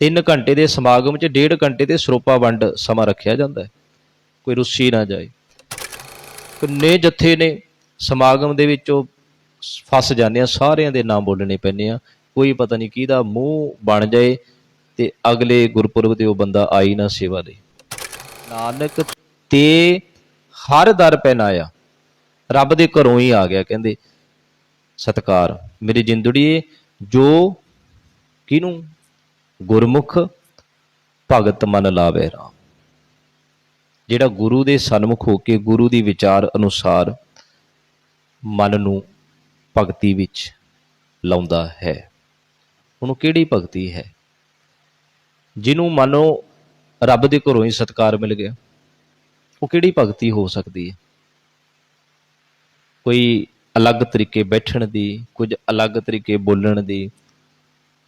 3 ਘੰਟੇ ਦੇ ਸਮਾਗਮ 'ਚ 1.5 ਘੰਟੇ ਦੇ ਸਰੋਪਾ ਵੰਡ ਸਮਾਂ ਰੱਖਿਆ ਜਾਂਦਾ ਹੈ। ਕੋਈ ਰੁੱਸੀ ਨਾ ਜਾਏ। ਕਿੰਨੇ ਜੱਥੇ ਨੇ ਸਮਾਗਮ ਦੇ ਵਿੱਚ ਉਹ ਫਸ ਜਾਂਦੇ ਆ, ਸਾਰਿਆਂ ਦੇ ਨਾਮ ਬੋਲਣੇ ਪੈਂਦੇ ਆ। ਕੋਈ ਪਤਾ ਨਹੀਂ ਕਿਹਦਾ ਮੂੰਹ ਬਣ ਜਾਏ ਤੇ ਅਗਲੇ ਗੁਰਪੁਰਬ ਤੇ ਉਹ ਬੰਦਾ ਆਈ ਨਾ ਸੇਵਾ ਦੇ। ਨਾਨਕ ਤੇ ਹਰ ਦਰ ਪਹਿਨਾਇਆ ਰੱਬ ਦੇ ਘਰੋਂ ਹੀ ਆ ਗਿਆ, ਕਹਿੰਦੇ, ਸਤਕਾਰ। ਮੇਰੀ ਜਿੰਦੜੀਏ, ਜੋ ਕਿਨੂੰ ਗੁਰਮੁਖ ਭਗਤ ਮਨ ਲਾਵੇ ਰਾਮ। ਜਿਹੜਾ ਗੁਰੂ ਦੇ ਸਨਮੁਖ ਹੋ ਕੇ ਗੁਰੂ ਦੀ ਵਿਚਾਰ ਅਨੁਸਾਰ ਮਨ ਨੂੰ ਭਗਤੀ ਵਿੱਚ ਲਾਉਂਦਾ ਹੈ। ਉਹਨੂੰ ਕਿਹੜੀ ਭਗਤੀ ਹੈ? ਜਿਹਨੂੰ ਮੰਨੋ ਰੱਬ ਦੇ ਘਰੋਂ ਹੀ ਸਤਕਾਰ ਮਿਲ ਗਿਆ। ਉਹ ਕਿਹੜੀ ਭਗਤੀ ਹੋ ਸਕਦੀ ਹੈ? ਕੋਈ ਅਲੱਗ ਤਰੀਕੇ ਬੈਠਣ ਦੀ, ਕੁਝ ਅਲੱਗ ਤਰੀਕੇ ਬੋਲਣ ਦੀ,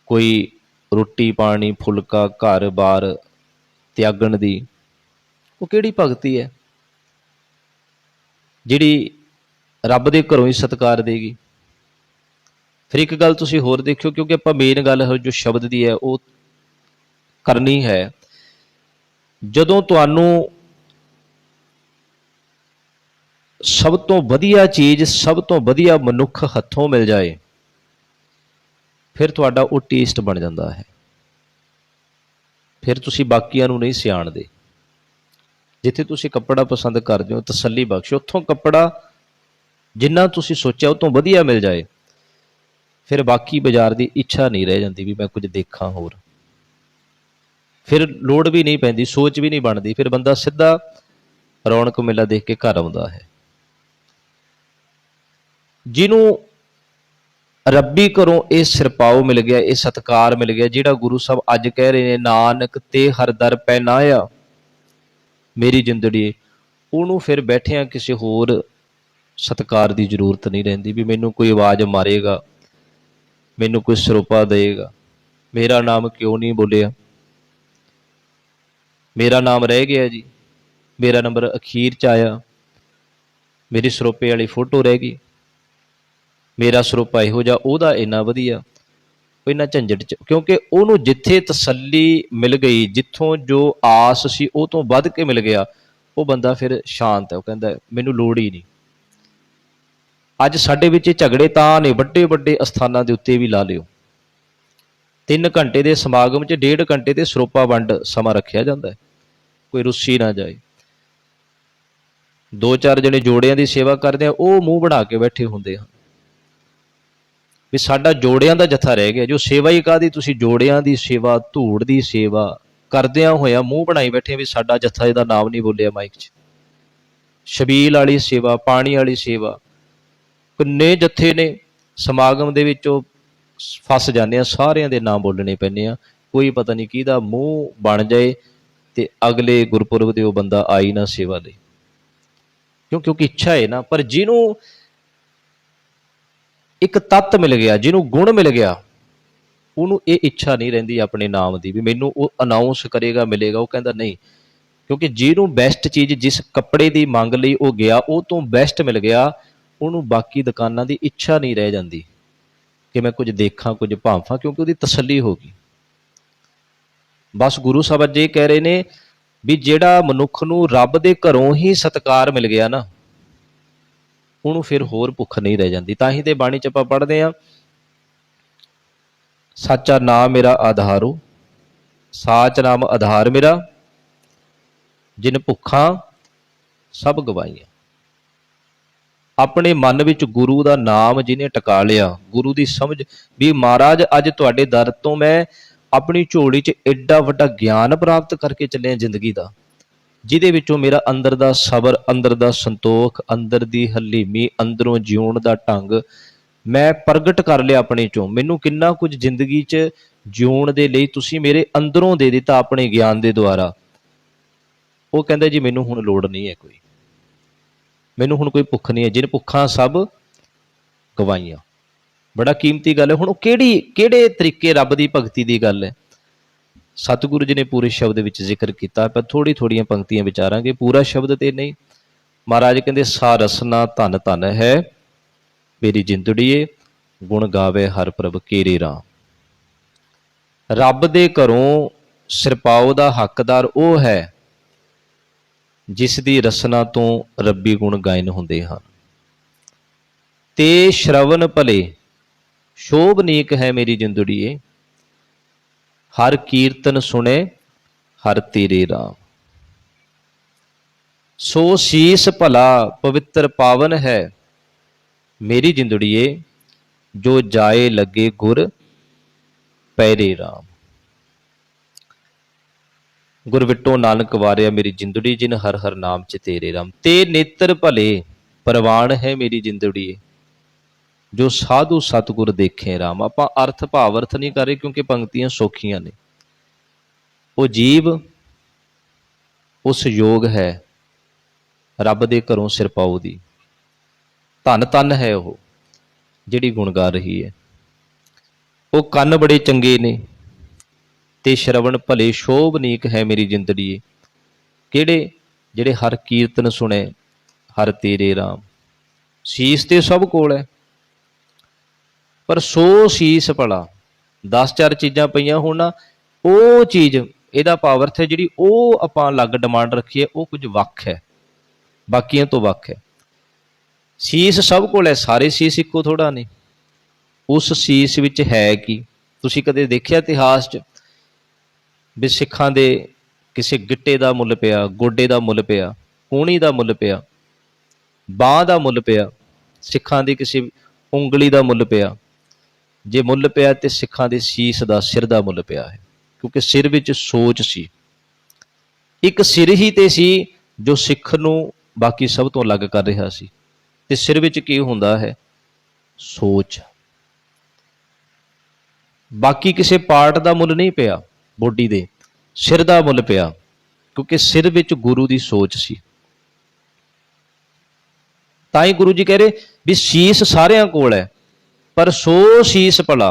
ਕੋਈ ਰੋਟੀ, ਪਾਣੀ, ਫੁਲਕਾ ਘਰ-ਬਾਰ ਤਿਆਗਣ ਦੀ। ਉਹ ਕਿਹੜੀ ਭਗਤੀ ਹੈ? ਜਿਹੜੀ ਰੱਬ ਦੇ ਘਰੋਂ ਹੀ ਸਤਕਾਰ ਦੇਗੀ। ਫਿਰ ਇੱਕ ਗੱਲ ਤੁਸੀਂ ਹੋਰ ਦੇਖਿਓ, ਕਿਉਂਕਿ ਆਪਾਂ ਮੇਨ ਗੱਲ ਜੋ ਸ਼ਬਦ ਦੀ ਹੈ, ਉਹ ਕਰਨੀ ਹੈ। ਜਦੋਂ ਤੁਹਾਨੂੰ ਸਭ ਤੋਂ ਵਧੀਆ ਚੀਜ਼, ਸਭ ਤੋਂ ਵਧੀਆ ਮਨੁੱਖ ਹੱਥੋਂ ਮਿਲ ਜਾਏ ਫਿਰ ਤੁਹਾਡਾ ਉਹ ਟੇਸਟ ਬਣ ਜਾਂਦਾ ਹੈ। ਫਿਰ ਤੁਸੀਂ ਬਾਕੀਆਂ ਨੂੰ ਨਹੀਂ ਸਿਆਣਦੇ। ਜਿੱਥੇ ਤੁਸੀਂ ਕੱਪੜਾ ਪਸੰਦ ਕਰਦੇ ਹੋ, ਤਸੱਲੀ ਬਖਸ਼। ਉੱਥੋਂ ਕੱਪੜਾ ਜਿੰਨਾ ਤੁਸੀਂ ਸੋਚਿਆ, ਉਹ ਤੋਂ ਵਧੀਆ ਮਿਲ ਜਾਏ। ਫਿਰ ਬਾਕੀ ਬਾਜ਼ਾਰ ਦੀ ਇੱਛਾ ਨਹੀਂ ਰਹਿ ਜਾਂਦੀ ਵੀ ਮੈਂ ਕੁਝ ਦੇਖਾਂ ਹੋਰ। ਫਿਰ ਲੋੜ ਵੀ ਨਹੀਂ ਪੈਂਦੀ, ਸੋਚ ਵੀ ਨਹੀਂ ਬਣਦੀ। ਫਿਰ ਬੰਦਾ ਸਿੱਧਾ ਰੌਣਕ ਮੇਲਾ ਦੇਖ ਕੇ ਘਰ ਆਉਂਦਾ ਹੈ। ਜਿਹਨੂੰ ਰੱਬੀ ਘਰੋਂ ਇਹ ਸਿਰਪਾਉ ਮਿਲ ਗਿਆ, ਇਹ ਸਤਕਾਰ ਮਿਲ ਗਿਆ, ਜਿਹੜਾ ਗੁਰੂ ਸਾਹਿਬ ਅੱਜ ਕਹਿ ਰਹੇ ਨੇ, ਨਾਨਕ, ਤੇ ਹਰ ਦਰ ਪਹਿਨਾਇਆ ਮੇਰੀ ਜਿੰਦੜੀ। ਉਹਨੂੰ ਫਿਰ ਬੈਠਿਆਂ ਕਿਸੇ ਹੋਰ ਸਤਕਾਰ ਦੀ ਜ਼ਰੂਰਤ ਨਹੀਂ ਰਹਿੰਦੀ ਵੀ ਮੈਨੂੰ ਕੋਈ ਆਵਾਜ਼ ਮਾਰੇਗਾ, ਮੈਨੂੰ ਕੋਈ ਸਰੋਪਾ ਦੇਗਾ ਮੇਰਾ ਨਾਮ ਕਿਉਂ ਨਹੀਂ ਬੋਲਿਆ? ਮੇਰਾ ਨਾਮ ਰਹਿ ਗਿਆ ਜੀ। ਮੇਰਾ ਨੰਬਰ ਅਖੀਰ ਚ ਆਇਆ। ਮੇਰੀ ਸਰੋਪੇ ਵਾਲੀ ਫੋਟੋ ਰਹਿ ਗਈ। ਮੇਰਾ ਸਰੂਪਾ ਇਹੋ ਜਿਹਾ, ਉਹਦਾ ਇੰਨਾ ਵਧੀਆ। ਉਹ ਇੰਨਾ ਝੰਜਟ ਚ, ਕਿਉਂਕਿ ਉਹਨੂੰ ਜਿੱਥੇ ਤਸੱਲੀ ਮਿਲ ਗਈ, ਜਿੱਥੋਂ ਜੋ ਆਸ ਸੀ, ਉਹ ਤੋਂ ਵੱਧ ਕੇ ਮਿਲ ਗਿਆ, ਉਹ ਬੰਦਾ ਫਿਰ ਸ਼ਾਂਤ ਹੈ। ਉਹ ਕਹਿੰਦਾ, ਮੈਨੂੰ ਲੋੜ ਹੀ ਨਹੀਂ। ਅੱਜ ਸਾਡੇ ਵਿੱਚ ਇਹ ਝਗੜੇ ਤਾਂ ਨੇ ਵੱਡੇ ਵੱਡੇ ਅਸਥਾਨਾਂ ਦੇ ਉੱਤੇ ਵੀ ਲਾ ਲਿਓ। 3 ਘੰਟੇ ਦੇ ਸਮਾਗਮ 'ਚ 1.5 ਘੰਟੇ ਤੇ ਸਰੋਪਾ ਵੰਡ ਸਮਾਂ ਰੱਖਿਆ ਜਾਂਦਾ ਹੈ। ਕੋਈ ਰੁੱਸੀ ਨਾ ਜਾਏ। ਦੋ ਚਾਰ ਜਣੇ ਜੋੜਿਆਂ ਦੀ ਸੇਵਾ ਕਰਦੇ ਆ, ਉਹ ਮੂੰਹ ਬਣਾ ਕੇ ਬੈਠੇ ਹੁੰਦੇ ਹਨ। ਵੀ ਸਾਡਾ ਜੋੜਿਆਂ ਦਾ ਜਥਾ ਰਹਿ ਗਿਆ। ਜੋ ਸੇਵਾ ਹੀ ਕਾਦੀ ਤੁਸੀਂ ਜੋੜਿਆਂ ਦੀ ਸੇਵਾ, ਧੂੜ ਦੀ ਸੇਵਾ ਕਰਦਿਆਂ ਹੋਇਆ ਮੂੰਹ ਬਣਾਈ ਬੈਠੇ ਵੀ ਸਾਡਾ ਜਥਾ ਇਹਦਾ ਨਾਮ ਨਹੀਂ ਬੋਲਿਆ ਮਾਈਕ 'ਚ। ਸ਼ਬੀਲ ਵਾਲੀ ਸੇਵਾ, ਪਾਣੀ ਵਾਲੀ ਸੇਵਾ, ਕਿੰਨੇ ਜਥੇ ਨੇ ਸਮਾਗਮ ਦੇ ਵਿੱਚ ਉਹ ਫਸ ਜਾਂਦੇ ਆ, ਸਾਰਿਆਂ ਦੇ ਨਾਮ ਬੋਲਣੇ ਪੈਂਦੇ ਆ। ਕੋਈ ਪਤਾ ਨਹੀਂ ਕਿਹਦਾ ਮੂੰਹ ਬਣ ਜਾਏ ਤੇ ਅਗਲੇ ਗੁਰਪੁਰਬ ਦੇ ਉਹ ਬੰਦਾ ਆਈ ਨਾ ਸੇਵਾ ਲਈ ਕਿਉਂ? ਕਿਉਂਕਿ ਇੱਛਾ ਹੈ ਨਾ। ਪਰ ਜਿਹਨੂੰ ਇੱਕ ਤੱਤ ਮਿਲ ਗਿਆ, ਜਿਹਨੂੰ ਗੁਣ ਮਿਲ ਗਿਆ, ਉਹਨੂੰ ਇਹ ਇੱਛਾ ਨਹੀਂ ਰਹਿੰਦੀ ਆਪਣੇ ਨਾਮ ਦੀ ਵੀ ਮੈਨੂੰ ਉਹ ਅਨਾਉਂਸ ਕਰੇਗਾ, ਮਿਲੇਗਾ, ਉਹ ਕਹਿੰਦਾ ਨਹੀਂ। ਕਿਉਂਕਿ ਜਿਹਨੂੰ ਬੈਸਟ ਚੀਜ਼ ਜਿਸ ਕੱਪੜੇ ਦੀ ਮੰਗ ਲਈ ਉਹ ਗਿਆ, ਉਹ ਤੋਂ ਬੈਸਟ ਮਿਲ ਗਿਆ, ਉਹਨੂੰ ਬਾਕੀ ਦੁਕਾਨਾਂ ਦੀ ਇੱਛਾ ਨਹੀਂ ਰਹਿ ਜਾਂਦੀ ਕਿ ਮੈਂ ਕੁਝ ਦੇਖਾਂ, ਕੁਝ ਭਾਂਫਾਂ ਕਿਉਂਕਿ ਉਹਦੀ ਤਸੱਲੀ ਹੋ ਗਈ। ਬਸ ਗੁਰੂ ਸਾਹਿਬ ਅੱਜ ਇਹ ਕਹਿ ਰਹੇ ਨੇ ਵੀ ਜਿਹੜਾ ਮਨੁੱਖ ਨੂੰ ਰੱਬ ਦੇ ਘਰੋਂ ਹੀ ਸਤਕਾਰ ਮਿਲ ਗਿਆ ਨਾ ਉਹਨੂੰ ਫਿਰ ਹੋਰ ਭੁੱਖ ਨਹੀਂ ਰਹਿ ਜਾਂਦੀ। ਤਾਂ ਹੀ ਤੇ ਬਾਣੀ ਚ ਆਪਾਂ ਪੜ੍ਹਦੇ ਆ ਸੱਚਾ ਨਾਮ ਮੇਰਾ ਆਧਾਰੋ, ਸਾਚ ਨਾਮ ਆਧਾਰ ਮੇਰਾ, ਜਿਨ ਭੁੱਖਾਂ ਸਭ ਗਵਾਈਆਂ ਆਪਣੇ ਮਨ ਵਿੱਚ ਗੁਰੂ ਦਾ ਨਾਮ ਜਿਹਨੇ ਟਿਕਾ ਲਿਆ, ਗੁਰੂ ਦੀ ਸਮਝ, ਵੀ ਮਹਾਰਾਜ, ਅੱਜ ਤੁਹਾਡੇ ਦਰ ਤੋਂ ਮੈਂ ਆਪਣੀ ਝੋਲੀ 'ਚ ਐਡਾ ਵੱਡਾ ਗਿਆਨ ਪ੍ਰਾਪਤ ਕਰਕੇ ਚੱਲਿਆ ਜ਼ਿੰਦਗੀ ਦਾ। ਜਿਹਦੇ ਵਿੱਚੋਂ ਮੇਰਾ ਅੰਦਰ ਦਾ ਸਬਰ, ਅੰਦਰ ਦਾ ਸੰਤੋਖ, ਅੰਦਰ ਦੀ ਹਲੀਮੀ, ਅੰਦਰੋਂ ਜਿਉਣ ਦਾ ਢੰਗ ਮੈਂ ਪ੍ਰਗਟ ਕਰ ਲਿਆ ਆਪਣੇ ਚੋਂ। ਮੈਨੂੰ ਕਿੰਨਾ ਕੁਝ ਜ਼ਿੰਦਗੀ 'ਚ ਜਿਉਣ ਦੇ ਲਈ ਤੁਸੀਂ ਮੇਰੇ ਅੰਦਰੋਂ ਦੇ ਦਿੱਤਾ ਆਪਣੇ ਗਿਆਨ ਦੇ ਦੁਆਰਾ। ਉਹ ਕਹਿੰਦਾ ਜੀ, ਮੈਨੂੰ ਹੁਣ ਲੋੜ ਨਹੀਂ ਹੈ ਕੋਈ। ਮੈਨੂੰ ਹੁਣ ਕੋਈ ਭੁੱਖ ਨਹੀਂ ਹੈ। ਜਿਹਨੇ ਭੁੱਖਾਂ ਸਭ ਗਵਾਈਆਂ ਬੜਾ ਕੀਮਤੀ ਗੱਲ ਹੈ। ਹੁਣ ਉਹ ਕਿਹੜੀ, ਕਿਹੜੇ ਤਰੀਕੇ ਰੱਬ ਦੀ ਭਗਤੀ ਦੀ ਗੱਲ ਹੈ? ਸਤਿਗੁਰੂ ਜੀ ਨੇ ਪੂਰੇ ਸ਼ਬਦ ਵਿੱਚ ਜ਼ਿਕਰ ਕੀਤਾ ਪਰ ਥੋੜੀ ਥੋੜੀਆਂ ਪੰਕਤੀਆਂ ਵਿਚਾਰਾਂਗੇ, ਪੂਰਾ ਸ਼ਬਦ ਤੇ ਨਹੀਂ। ਮਹਾਰਾਜ ਕਹਿੰਦੇ, ਸਾ ਰਸਨਾ ਧਨ ਧਨ ਹੈ, ਮੇਰੀ ਜਿੰਦੜੀਏ, ਗੁਣ ਗਾਵੇ ਹਰ ਪ੍ਰਭ ਕੇਰੇ ਰਾਮ। ਰੱਬ ਦੇ ਘਰੋਂ ਸਿਰਪਾਉ ਦਾ ਹੱਕਦਾਰ ਉਹ ਹੈ, ਜਿਸ ਦੀ ਰਸਨਾ ਤੋਂ ਰੱਬੀ ਗੁਣ ਗਾਇਨ ਹੁੰਦੇ ਹਨ। ਤੇ ਸ਼ਰਵਨ ਭਲੇ ਸ਼ੋਭਨੀਕ ਹੈ ਮੇਰੀ ਜਿੰਦੜੀਏ ਹਰ ਕੀਰਤਨ ਸੁਣੇ, ਹਰ ਤੇਰੇ ਰਾਮ। ਸੋ ਸੀਸ ਭਲਾ ਪਵਿੱਤਰ ਪਾਵਨ ਹੈ, ਮੇਰੀ ਜਿੰਦੜੀਏ, ਜੋ ਜਾਏ ਲੱਗੇ ਗੁਰ, ਪੈਰੇ ਰਾਮ। ਗੁਰ ਵਿਟੋ ਨਾਨਕ ਵਾਰਿਆ, ਮੇਰੀ ਜਿੰਦੜੀ ਜਿਨ ਹਰ ਹਰ ਨਾਮ ਚ ਤੇਰੇ ਰਾਮ। ਤੇ ਨੇਤਰ ਭਲੇ, ਪਰਵਾਨ ਹੈ ਮੇਰੀ ਜਿੰਦੜੀਏ। ਜੋ ਸਾਧੂ ਸਤਗੁਰ ਦੇਖੇ ਰਾਮ, ਆਪਾਂ ਅਰਥ ਭਾਵ ਅਰਥ ਨਹੀਂ ਕਰ ਰਹੇ ਕਿਉਂਕਿ ਪੰਕਤੀਆਂ ਸੌਖੀਆਂ ਨੇ। ਉਹ ਜੀਵ, ਉਸ ਯੋਗ ਹੈ, ਰੱਬ ਦੇ ਘਰੋਂ ਸਿਰ ਪਾਉ ਦੀ। ਧਨ ਤਨ ਹੈ ਉਹ, ਜਿਹੜੀ ਗੁਣ ਗਾ ਰਹੀ ਹੈ। ਉਹ ਕੰਨ ਬੜੇ ਚੰਗੇ ਨੇ ਤੇ ਸ਼ਰਵਣ ਭਲੇ ਸ਼ੋਭਨੀਕ ਹੈ ਮੇਰੀ ਜ਼ਿੰਦੜੀਏ। ਕਿਹੜੇ? ਜਿਹੜੇ ਹਰ ਕੀਰਤਨ ਸੁਣੇ, ਹਰ ਤੇਰੇ ਰਾਮ। ਸੀਸ ਤੇ ਸਭ ਕੋਲ ਹੈ। ਪਰ ਸੋ ਸੀਸ ਭਲਾ। 10 ਚਾਰ ਚੀਜ਼ਾਂ ਪਈਆਂ ਹੋਣਾ ਉਹ ਚੀਜ਼, ਇਹਦਾ ਪਾਵਰਥ ਹੈ ਜਿਹੜੀ ਉਹ ਆਪਾਂ ਅਲੱਗ ਡਿਮਾਂਡ ਰੱਖੀਏ, ਉਹ ਕੁਝ ਵੱਖ ਹੈ। ਬਾਕੀਆਂ ਤੋਂ ਵੱਖ ਹੈ। ਸੀਸ ਸਭ ਕੋਲ ਹੈ, ਸਾਰੇ ਸੀਸ ਇੱਕੋ ਥੋੜਾ ਨਹੀਂ ਉਸ ਸੀਸ ਵਿੱਚ ਹੈ ਕੀ? ਤੁਸੀਂ ਕਦੇ ਦੇਖਿਆ ਇਤਿਹਾਸ 'ਚ? ਵੀ ਸਿੱਖਾਂ ਦੇ ਕਿਸੇ ਗਿੱਟੇ ਦਾ ਮੁੱਲ ਪਿਆ, ਗੋਡੇ ਦਾ ਮੁੱਲ ਪਿਆ ਕੂਣੀ ਦਾ ਮੁੱਲ ਪਿਆ, ਬਾਹ ਦਾ ਮੁੱਲ ਪਿਆ, ਸਿੱਖਾਂ ਦੀ ਕਿਸੇ ਉਂਗਲੀ ਦਾ ਮੁੱਲ ਪਿਆ। ਜੇ ਮੁੱਲ ਪਿਆ ਤੇ ਸਿੱਖਾਂ ਦੇ ਸੀਸ ਦਾ ਸਿਰ ਦਾ ਮੁੱਲ ਪਿਆ ਹੈ। ਕਿਉਂਕਿ ਸਿਰ ਵਿੱਚ ਸੋਚ ਸੀ। ਇੱਕ ਸਿਰ ਹੀ ਤੇ ਸੀ ਜੋ ਸਿੱਖ ਨੂੰ ਬਾਕੀ ਸਭ ਤੋਂ ਅਲੱਗ ਕਰ ਰਿਹਾ ਸੀ। ਤੇ ਸਿਰ ਵਿੱਚ ਕੀ ਹੁੰਦਾ ਹੈ? ਸੋਚ। ਬਾਕੀ ਕਿਸੇ ਪਾਰਟ ਦਾ ਮੁੱਲ ਨਹੀਂ ਪਿਆ, ਬੋਡੀ ਦੇ। ਸਿਰ ਦਾ ਮੁੱਲ ਪਿਆ, ਕਿਉਂਕਿ ਸਿਰ ਵਿੱਚ ਗੁਰੂ ਦੀ ਸੋਚ ਸੀ। ਤਾਂ ਹੀ ਗੁਰੂ ਜੀ ਕਹਿ ਰਹੇ ਵੀ ਸੀਸ ਸਾਰਿਆਂ ਕੋਲ ਹੈ। ਪਰ ਸੋ ਸੀਸ ਭਲਾ,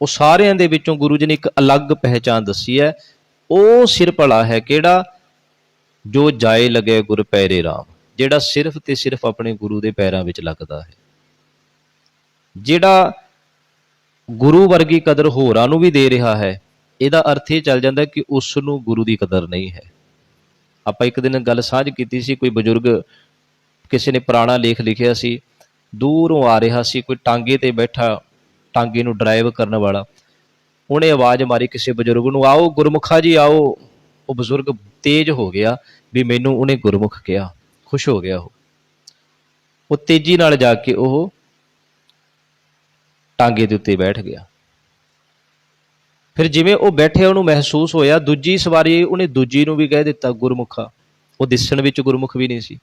ਉਹ ਸਾਰਿਆਂ ਦੇ ਵਿੱਚੋਂ ਗੁਰੂ ਜੀ ਨੇ ਇੱਕ ਅਲੱਗ ਪਹਿਚਾਨ ਦੱਸੀ ਹੈ। ਉਹ ਸਿਰ ਭਲਾ ਹੈ ਕਿਹੜਾ? ਜੋ ਜਾਏ ਲਗੇ ਗੁਰ ਪੈਰੇ ਰਾਮ, ਜਿਹੜਾ ਸਿਰਫ ਤੇ ਸਿਰਫ ਆਪਣੇ ਗੁਰੂ ਦੇ ਪੈਰਾਂ ਵਿੱਚ ਲੱਗਦਾ ਹੈ। ਜਿਹੜਾ ਗੁਰੂ ਵਰਗੀ ਕਦਰ ਹੋਰਾਂ ਨੂੰ ਵੀ ਦੇ ਰਿਹਾ ਹੈ, ਇਹਦਾ ਅਰਥ ਇਹ ਚੱਲ ਜਾਂਦਾ ਕਿ ਉਸ ਨੂੰ ਗੁਰੂ ਦੀ ਕਦਰ ਨਹੀਂ ਹੈ। ਆਪਾਂ ਇੱਕ ਦਿਨ ਗੱਲ ਸਾਂਝ ਕੀਤੀ ਸੀ, ਕੋਈ ਬਜ਼ੁਰਗ ਕਿਸੇ ਨੇ ਪੁਰਾਣਾ ਲੇਖ ਲਿਖਿਆ ਸੀ ਦੂਰੋਂ ਆ ਰਿਹਾ ਸੀ, ਕੋਈ ਟਾਂਗੇ ਤੇ ਬੈਠਾ, ਟਾਂਗੇ ਨੂੰ ਡਰਾਈਵ ਕਰਨ ਵਾਲਾ। ਉਹਨੇ ਆਵਾਜ਼ ਮਾਰੀ ਕਿਸੇ ਬਜ਼ੁਰਗ ਨੂੰ, ਆਓ ਗੁਰਮੁਖਾ ਜੀ, ਆਓ। ਉਹ ਬਜ਼ੁਰਗ ਤੇਜ਼ ਹੋ ਗਿਆ ਵੀ ਮੈਨੂੰ ਉਹਨੇ ਗੁਰਮੁਖ ਕਿਹਾ। ਖੁਸ਼ ਹੋ ਗਿਆ ਉਹ। ਉਹ ਤੇਜ਼ੀ ਨਾਲ ਜਾ ਕੇ ਉਹ ਟਾਂਗੇ ਦੇ ਉੱਤੇ ਬੈਠ ਗਿਆ। ਫਿਰ ਜਿਵੇਂ ਉਹ ਬੈਠਿਆ, ਉਹਨੂੰ ਮਹਿਸੂਸ ਹੋਇਆ, ਦੂਜੀ ਸਵਾਰੀ ਉਹਨੇ ਦੂਜੀ ਨੂੰ ਵੀ ਕਹਿ ਦਿੱਤਾ, ਗੁਰਮੁਖਾ। ਉਹ ਦਿਸਣ ਵਿੱਚ ਗੁਰਮੁਖ ਵੀ ਨਹੀਂ ਸੀ।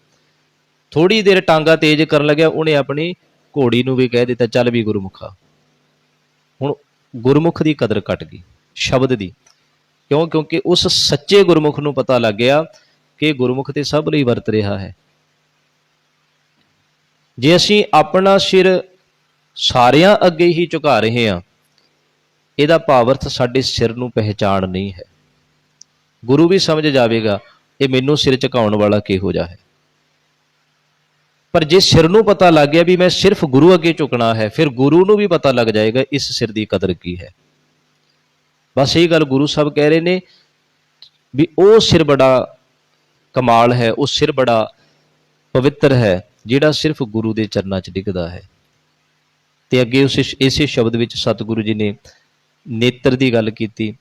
ਥੋੜੀ ਦੇਰ ਟਾਂਗਾ ਤੇਜ਼ ਕਰਨ ਲੱਗਿਆ, ਉਹਨੇ ਆਪਣੀ ਘੋੜੀ ਨੂੰ ਵੀ ਕਹਿ ਦਿੱਤਾ, ਚੱਲ ਵੀ ਗੁਰਮੁਖਾ। ਹੁਣ ਗੁਰਮੁਖ ਦੀ ਕਦਰ ਘਟ ਗਈ, ਸ਼ਬਦ ਦੀ। ਕਿਉਂ? ਕਿਉਂਕਿ ਉਸ ਸੱਚੇ ਗੁਰਮੁਖ ਨੂੰ ਪਤਾ ਲੱਗ ਗਿਆ ਕਿ ਗੁਰਮੁਖ ਤੇ ਸਭ ਲਈ ਵਰਤ ਰਿਹਾ ਹੈ। ਜੇ ਅਸੀਂ ਆਪਣਾ ਸਿਰ ਸਾਰਿਆਂ ਅੱਗੇ ਹੀ ਝੁਕਾ ਰਹੇ ਹਾਂ, ਇਹਦਾ ਭਾਵ ਅਰਥ ਸਾਡੇ ਸਿਰ ਨੂੰ ਪਹਿਚਾਣ ਨਹੀਂ ਹੈ। ਗੁਰੂ ਵੀ ਸਮਝ ਜਾਵੇਗਾ, ਇਹ ਮੈਨੂੰ ਸਿਰ ਝੁਕਾਉਣ ਵਾਲਾ ਕਿਹੋ ਜਿਹਾ ਹੈ। ਪਰ ਜੇ ਸਿਰ ਨੂੰ ਪਤਾ ਲੱਗ ਗਿਆ ਵੀ ਮੈਂ ਸਿਰਫ ਗੁਰੂ ਅੱਗੇ ਝੁਕਣਾ ਹੈ, ਫਿਰ ਗੁਰੂ ਨੂੰ ਵੀ ਪਤਾ ਲੱਗ ਜਾਏਗਾ ਇਸ ਸਿਰ ਦੀ ਕਦਰ ਕੀ ਹੈ। ਬਸ ਇਹ ਗੱਲ ਗੁਰੂ ਸਾਹਿਬ ਕਹਿ ਰਹੇ ਨੇ ਵੀ ਉਹ ਸਿਰ ਬੜਾ ਕਮਾਲ ਹੈ, ਉਹ ਸਿਰ ਬੜਾ ਪਵਿੱਤਰ ਹੈ, ਜਿਹੜਾ ਸਿਰਫ ਗੁਰੂ ਦੇ ਚਰਨਾਂ 'ਚ ਡਿੱਗਦਾ ਹੈ। ਤੇ ਅੱਗੇ ਉਸ ਇਸੇ ਸ਼ਬਦ ਵਿੱਚ ਸਤਿਗੁਰੂ ਜੀ ਨੇ ਨੇਤਰ ਦੀ ਗੱਲ ਕੀਤੀ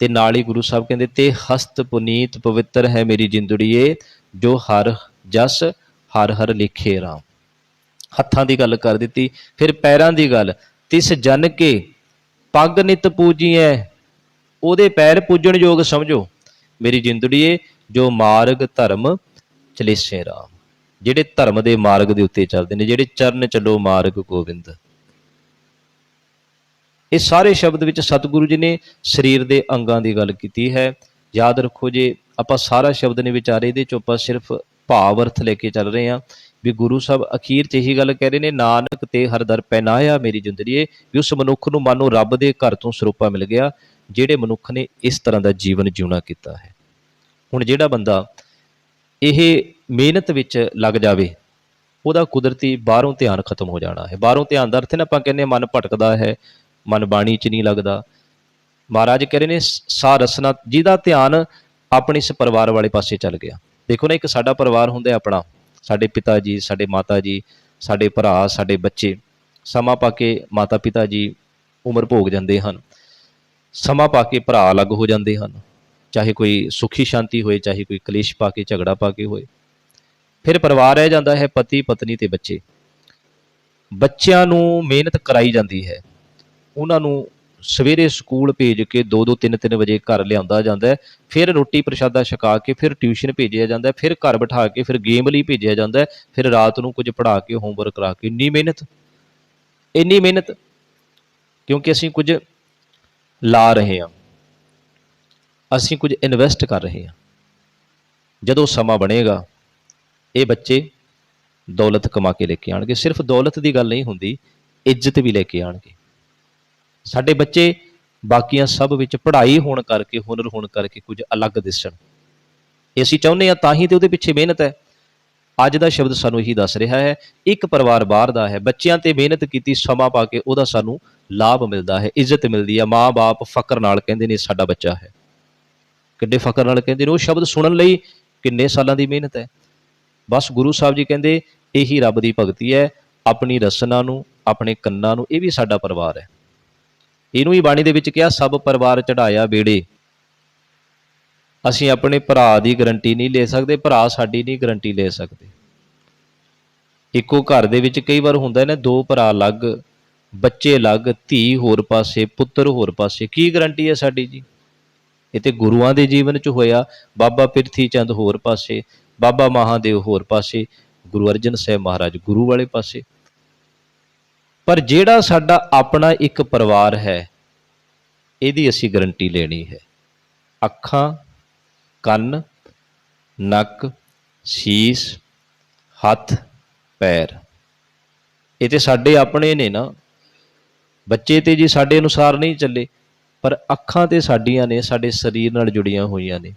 ਤੇ ਨਾਲ ਹੀ ਗੁਰੂ ਸਾਹਿਬ ਕਹਿੰਦੇ, ਤੇ ਹਸਤ ਪੁਨੀਤ ਪਵਿੱਤਰ ਹੈ ਮੇਰੀ ਜਿੰਦੜੀਏ, ਜੋ ਹਰ ਜਸ ਹਰ ਹਰ ਲਿਖੇ ਰਾਮ। ਹੱਥਾਂ ਦੀ ਗੱਲ ਕਰ ਦਿੱਤੀ, ਫਿਰ ਪੈਰਾਂ ਦੀ ਗੱਲ, ਤਿਸ ਜਨ ਕੇ ਪੱਗ ਨਿਤ ਪੂਜੀਐ, ਉਹਦੇ ਪੈਰ ਪੂਜਣ ਯੋਗ ਸਮਝੋ। ਮੇਰੀ ਜਿੰਦੜੀਏ, ਜੋ ਮਾਰਗ ਧਰਮ ਚਲੇਸੇ ਰਾਮ। ਜਿਹੜੇ ਧਰਮ ਦੇ ਮਾਰਗ ਦੇ ਉੱਤੇ ਚੱਲਦੇ ਨੇ, ਜਿਹੜੇ ਚਰਨ ਚੱਲੋ ਮਾਰਗ ਗੋਬਿੰਦ। ਇਹ ਸਾਰੇ ਸ਼ਬਦ ਵਿੱਚ ਸਤਿਗੁਰੂ ਜੀ ਨੇ ਸਰੀਰ ਦੇ ਅੰਗਾਂ ਦੀ ਗੱਲ ਕੀਤੀ ਹੈ। ਯਾਦ ਰੱਖੋ ਜੇ ਆਪਾਂ ਸਾਰਾ ਸ਼ਬਦ ਨੇ ਵਿਚਾਰੇ, ਇਹਦੇ ਚੋਂ ਆਪਾਂ ਸਿਰਫ ਭਾਵ ਅਰਥ ਲੈ ਕੇ ਚੱਲ ਰਹੇ ਹਾਂ ਵੀ ਗੁਰੂ ਸਾਹਿਬ ਅਖੀਰ 'ਚ ਇਹੀ ਗੱਲ ਕਹਿ ਰਹੇ ਨੇ, ਨਾਨਕ ਤੇ ਹਰ ਦਰ ਪੈਨਾਇਆ ਮੇਰੀ ਜਿੰਦੜੀਏ, ਵੀ ਉਸ ਮਨੁੱਖ ਨੂੰ ਮਾਨੋ ਰੱਬ ਦੇ ਘਰ ਤੋਂ ਸਰੂਪਾ ਮਿਲ ਗਿਆ, ਜਿਹੜੇ ਮਨੁੱਖ ਨੇ ਇਸ ਤਰ੍ਹਾਂ ਦਾ ਜੀਵਨ ਜਿਉਣਾ ਕੀਤਾ ਹੈ। ਹੁਣ ਜਿਹੜਾ ਬੰਦਾ ਇਹ ਮਿਹਨਤ ਵਿੱਚ ਲੱਗ ਜਾਵੇ, ਉਹਦਾ ਕੁਦਰਤੀ ਬਾਹਰੋਂ ਧਿਆਨ ਖਤਮ ਹੋ ਜਾਣਾ ਹੈ। ਬਾਹਰੋਂ ਧਿਆਨ ਦਾ ਅਰਥ ਹੈ ਨਾ, ਆਪਾਂ ਕਹਿੰਦੇ ਮਨ ਭਟਕਦਾ ਹੈ, ਮਨ ਬਾਣੀ 'ਚ ਨਹੀਂ ਲੱਗਦਾ। ਮਹਾਰਾਜ ਕਹਿ ਰਹੇ ਨੇ ਸ- ਸਾ ਰਸਨਾ, ਜਿਹਦਾ ਧਿਆਨ ਆਪਣੇ ਇਸ ਪਰਿਵਾਰ ਵਾਲੇ ਪਾਸੇ ਚੱਲ ਗਿਆ। ਦੇਖੋ ਨਾ, ਇੱਕ ਸਾਡਾ ਪਰਿਵਾਰ ਹੁੰਦਾ ਆਪਣਾ। ਸਾਡੇ ਪਿਤਾ ਜੀ, ਸਾਡੇ ਮਾਤਾ ਜੀ, ਸਾਡੇ ਭਰਾ, ਸਾਡੇ ਬੱਚੇ ਸਮਾਂ ਪਾ ਕੇ ਮਾਤਾ ਪਿਤਾ ਜੀ ਉਮਰ ਭੋਗ ਜਾਂਦੇ ਹਨ। ਸਮਾਂ ਪਾ ਕੇ ਭਰਾ ਅਲੱਗ ਹੋ ਜਾਂਦੇ ਹਨ। ਚਾਹੇ ਕੋਈ ਸੁਖੀ ਸ਼ਾਂਤੀ ਹੋਏ, ਚਾਹੇ ਕੋਈ ਕਲੇਸ਼ ਪਾ ਕੇ, ਝਗੜਾ ਪਾ ਕੇ ਹੋਏ। ਫਿਰ ਪਰਿਵਾਰ ਰਹਿ ਜਾਂਦਾ ਹੈ ਪਤੀ, ਪਤਨੀ ਤੇ ਬੱਚੇ। ਬੱਚਿਆਂ ਨੂੰ ਮਿਹਨਤ ਕਰਾਈ ਜਾਂਦੀ ਹੈ। ਉਹਨਾਂ ਨੂੰ ਸਵੇਰੇ ਸਕੂਲ ਭੇਜ ਕੇ 2-2 3-3 ਵਜੇ ਘਰ ਲਿਆਉਂਦਾ ਜਾਂਦਾ ਹੈ। ਫਿਰ ਰੋਟੀ ਪ੍ਰਸ਼ਾਦਾ ਛਕਾ ਕੇ, ਫਿਰ ਟਿਊਸ਼ਨ ਭੇਜਿਆ ਜਾਂਦਾ ਫਿਰ ਘਰ ਬਿਠਾ ਕੇ, ਫਿਰ ਗੇਮ ਲਈ ਭੇਜਿਆ ਜਾਂਦਾ ਫਿਰ ਰਾਤ ਨੂੰ ਕੁਝ ਪੜ੍ਹਾ ਕੇ ਹੋਮਵਰਕ ਕਰਾ ਕੇ। ਇੰਨੀ ਮਿਹਨਤ ਇੰਨੀ ਮਿਹਨਤ, ਕਿਉਂਕਿ ਅਸੀਂ ਕੁਝ ਲਾ ਰਹੇ ਹਾਂ। ਅਸੀਂ ਕੁਝ ਇਨਵੈਸਟ ਕਰ ਰਹੇ ਹਾਂ। ਜਦੋਂ ਸਮਾਂ ਬਣੇਗਾ, ਇਹ ਬੱਚੇ ਦੌਲਤ ਕਮਾ ਕੇ ਲੈ ਕੇ ਆਣਗੇ ਸਿਰਫ ਦੌਲਤ ਦੀ ਗੱਲ ਨਹੀਂ ਹੁੰਦੀ, ਇੱਜ਼ਤ ਵੀ ਲੈ ਕੇ ਆਣਗੇ ਸਾਡੇ ਬੱਚੇ ਬਾਕੀਆਂ ਸਭ ਵਿੱਚ ਪੜ੍ਹਾਈ ਹੋਣ ਕਰਕੇ, ਹੁਨਰ ਹੋਣ ਕਰਕੇ ਕੁਝ ਅਲੱਗ ਦਿਸਣ। ਇਹ ਅਸੀਂ ਚਾਹੁੰਦੇ ਹਾਂ ਤਾਂ ਹੀ ਤੇ ਉਹਦੇ ਪਿੱਛੇ ਮਿਹਨਤ ਹੈ। ਅੱਜ ਦਾ ਸ਼ਬਦ ਸਾਨੂੰ ਇਹੀ ਦੱਸ ਰਿਹਾ ਹੈ, ਇੱਕ ਪਰਿਵਾਰ ਬਾਹਰ ਦਾ ਹੈ। ਬੱਚਿਆਂ ਤੇ ਮਿਹਨਤ ਕੀਤੀ, ਸਮਾਂ ਪਾ ਕੇ ਉਹਦਾ ਸਾਨੂੰ ਲਾਭ ਮਿਲਦਾ ਹੈ, ਇੱਜ਼ਤ ਮਿਲਦੀ ਹੈ। ਮਾਂ-ਬਾਪ ਫਕਰ ਨਾਲ ਕਹਿੰਦੇ ਨੇ, ਸਾਡਾ ਬੱਚਾ ਹੈ। ਕਿੱਡੇ ਫਕਰ ਨਾਲ ਕਹਿੰਦੇ ਨੇ, ਉਹ ਸ਼ਬਦ ਸੁਣਨ ਲਈ ਕਿੰਨੇ ਸਾਲਾਂ ਦੀ ਮਿਹਨਤ ਹੈ। ਬਸ ਗੁਰੂ ਸਾਹਿਬ ਜੀ ਕਹਿੰਦੇ, ਇਹੀ ਰੱਬ ਦੀ ਭਗਤੀ ਹੈ, ਆਪਣੀ ਰਸਨਾ ਨੂੰ, ਆਪਣੇ ਕੰਨਾਂ ਨੂੰ, ਇਹ ਵੀ ਸਾਡਾ ਪਰਿਵਾਰ ਹੈ। ਇਹਨੂੰ ਹੀ ਬਾਣੀ ਦੇ ਵਿੱਚ ਕਿਹਾ, ਸਭ ਪਰਿਵਾਰ ਚੜਾਇਆ ਬੇੜੇ ਅਸੀਂ ਆਪਣੇ ਭਰਾ ਦੀ ਗਰੰਟੀ ਨਹੀਂ ਲੈ ਸਕਦੇ, ਭਰਾ ਸਾਡੀ ਨਹੀਂ ਗਰੰਟੀ ਲੈ ਸਕਦੇ। ਇੱਕੋ ਘਰ ਦੇ ਵਿੱਚ ਕਈ ਵਾਰ ਹੁੰਦਾ ਨੇ, ਦੋ ਭਰਾ ਅਲੱਗ, ਬੱਚੇ ਅਲੱਗ, ਧੀ ਹੋਰ ਪਾਸੇ, ਪੁੱਤਰ ਹੋਰ ਪਾਸੇ। ਕੀ ਗਰੰਟੀ ਹੈ ਸਾਡੀ ਜੀ? ਇਹ ਤੇ ਗੁਰੂਆਂ ਦੇ ਜੀਵਨ 'ਚ ਹੋਇਆ। ਬਾਬਾ ਪਿਰਥੀ ਚੰਦ ਹੋਰ ਪਾਸੇ, ਬਾਬਾ ਮਹਾਦੇਵ ਹੋਰ ਪਾਸੇ, ਗੁਰੂ ਅਰਜਨ ਸਾਹਿਬ ਮਹਾਰਾਜ ਗੁਰੂ ਵਾਲੇ ਪਾਸੇ। ਪਰ ਜਿਹੜਾ ਸਾਡਾ ਆਪਣਾ ਇੱਕ ਪਰਿਵਾਰ ਹੈ, ਇਹਦੀ ਅਸੀਂ ਗਰੰਟੀ ਲੈਣੀ ਹੈ। ਅੱਖਾਂ, ਕੰਨ, ਨੱਕ, ਸੀਸ, ਹੱਥ, ਪੈਰ। ਇਹ ਤੇ ਸਾਡੇ ਆਪਣੇ ਨੇ ਨਾ। ਬੱਚੇ ਤੇ ਜੀ ਸਾਡੇ ਅਨੁਸਾਰ ਨਹੀਂ ਚੱਲੇ, ਪਰ ਅੱਖਾਂ ਤੇ ਸਾਡੀਆਂ ਨੇ, ਸਾਡੇ ਸਰੀਰ ਨਾਲ ਜੁੜੀਆਂ ਹੋਈਆਂ ਨੇ।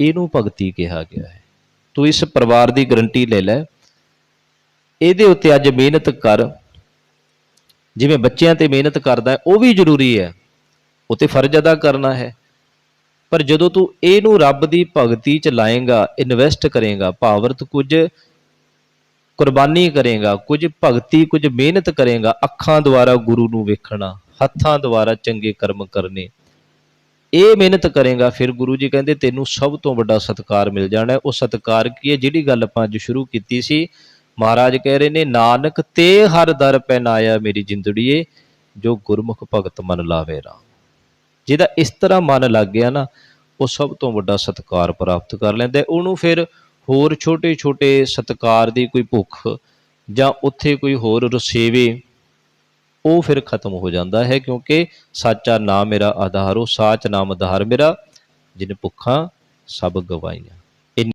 ਇਹਨੂੰ ਭਗਤੀ ਕਿਹਾ ਗਿਆ ਹੈ। ਤੂੰ ਇਸ ਪਰਿਵਾਰ ਦੀ ਗਰੰਟੀ ਲੈ ਲੈ। ਇਹਦੇ ਉੱਤੇ ਅੱਜ ਮਿਹਨਤ ਕਰ। ਜਿਵੇਂ ਬੱਚਿਆਂ ਤੇ ਮਿਹਨਤ ਕਰਦਾ ਉਹ ਵੀ ਜ਼ਰੂਰੀ ਹੈ। ਉਹ ਤੇ ਫਰਜ਼ ਅਦਾ ਕਰਨਾ ਹੈ। ਪਰ ਜਦੋਂ ਤੂੰ ਇਹਨੂੰ ਰੱਬ ਦੀ ਭਗਤੀ ਚ ਲਾਏਗਾ ਇਨਵੈਸਟ ਕਰੇਗਾ, ਭਾਵਰਤ ਕੁਝ ਕੁਰਬਾਨੀ ਕਰੇਗਾ, ਕੁਝ ਭਗਤੀ, ਕੁਝ ਮਿਹਨਤ ਕਰੇਗਾ, ਅੱਖਾਂ ਦੁਆਰਾ ਗੁਰੂ ਨੂੰ ਵੇਖਣਾ, ਹੱਥਾਂ ਦੁਆਰਾ ਚੰਗੇ ਕਰਮ ਕਰਨੇ, ਇਹ ਮਿਹਨਤ ਕਰੇਗਾ, ਫਿਰ ਗੁਰੂ ਜੀ ਕਹਿੰਦੇ ਤੈਨੂੰ ਸਭ ਤੋਂ ਵੱਡਾ ਸਤਕਾਰ ਮਿਲ ਜਾਣਾ ਉਹ ਸਤਕਾਰ ਕੀ ਹੈ? ਜਿਹੜੀ ਗੱਲ ਆਪਾਂ ਅੱਜ ਸ਼ੁਰੂ ਕੀਤੀ ਸੀ ਮਹਾਰਾਜ ਕਹਿ ਰਹੇ ਨੇ, ਨਾਨਕ, ਤੇ ਹਰ ਦਰ ਪਹਿਨਾਇਆ ਮੇਰੀ ਜਿੰਦੜੀਏ, ਜੋ ਗੁਰਮੁਖ ਭਗਤ ਮਨ ਲਾਵੇ ਰਾਮ। ਜਿਹਦਾ ਇਸ ਤਰ੍ਹਾਂ ਮਨ ਲੱਗ ਗਿਆ ਨਾ, ਉਹ ਸਭ ਤੋਂ ਵੱਡਾ ਸਤਕਾਰ ਪ੍ਰਾਪਤ ਕਰ ਲੈਂਦਾ ਉਹਨੂੰ ਫਿਰ ਹੋਰ ਛੋਟੇ-ਛੋਟੇ ਸਤਕਾਰ ਦੀ ਕੋਈ ਭੁੱਖ ਜਾਂ ਉੱਥੇ ਕੋਈ ਹੋਰ ਰਸੇਵੇ, ਉਹ ਫਿਰ ਖਤਮ ਹੋ ਜਾਂਦਾ ਹੈ, ਕਿਉਂਕਿ ਸਾਚਾ ਨਾਮ ਮੇਰਾ ਆਧਾਰ, ਉਹ ਸਾਚ ਨਾਮ ਆਧਾਰ ਮੇਰਾ ਜਿਨ ਭੁੱਖਾਂ ਸਭ ਗਵਾਈਆਂ।